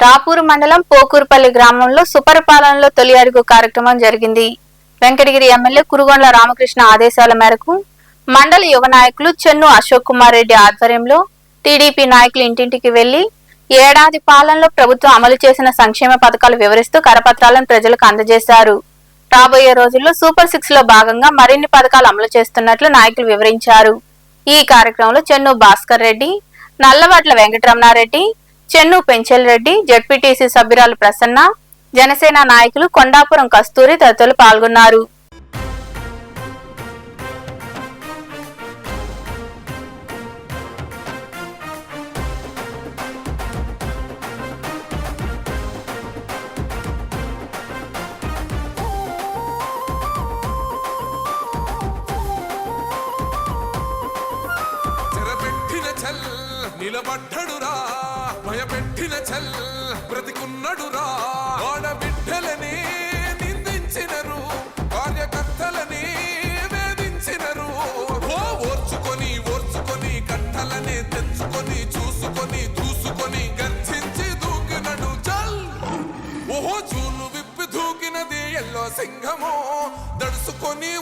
రాపూరు మండలం పోకూరుపల్లి గ్రామంలో సుపరిపాలనలో తొలి అడుగు కార్యక్రమం జరిగింది. వెంకటగిరి ఎమ్మెల్యే కురుగొండ్ల రామకృష్ణ ఆదేశాల మేరకు మండల యువ నాయకులు చెన్ను అశోక్ కుమార్ రెడ్డి ఆధ్వర్యంలో టీడీపీ నాయకులు ఇంటింటికి వెళ్ళి ఏడాది పాలనలో ప్రభుత్వం అమలు చేసిన సంక్షేమ పథకాలు వివరిస్తూ కరపత్రాలను ప్రజలకు అందజేశారు. రాబోయే రోజుల్లో సూపర్ సిక్స్లో భాగంగా మరిన్ని పథకాలు అమలు చేస్తున్నట్లు నాయకులు వివరించారు. ఈ కార్యక్రమంలో చెన్ను భాస్కర్ రెడ్డి నల్లవాట్ల వెంకటరమణారెడ్డి చెన్ను పెంచెల్ రెడ్డి జడ్పీటీసీ సభ్యురాలు ప్రసన్న జనసేన నాయకులు కొండాపురం కస్తూరి తదితరులు పాల్గొన్నారు. నిలబడ్డడురా భయపెట్టిన చల్ బ్రతికున్నడురా. ఆడబిడ్డలని నిందించినరు కార్యకర్తలని వేధించినరు. ఓ ఓర్చుకొని ఓర్చుకొని కట్టలని తెంచుకొని చూసుకొని దూసుకొని గర్జించి దూకినడు చల్ ఓహో చూలు విప్పి దూకినది ఎల్లో సింహము దడుసుకొని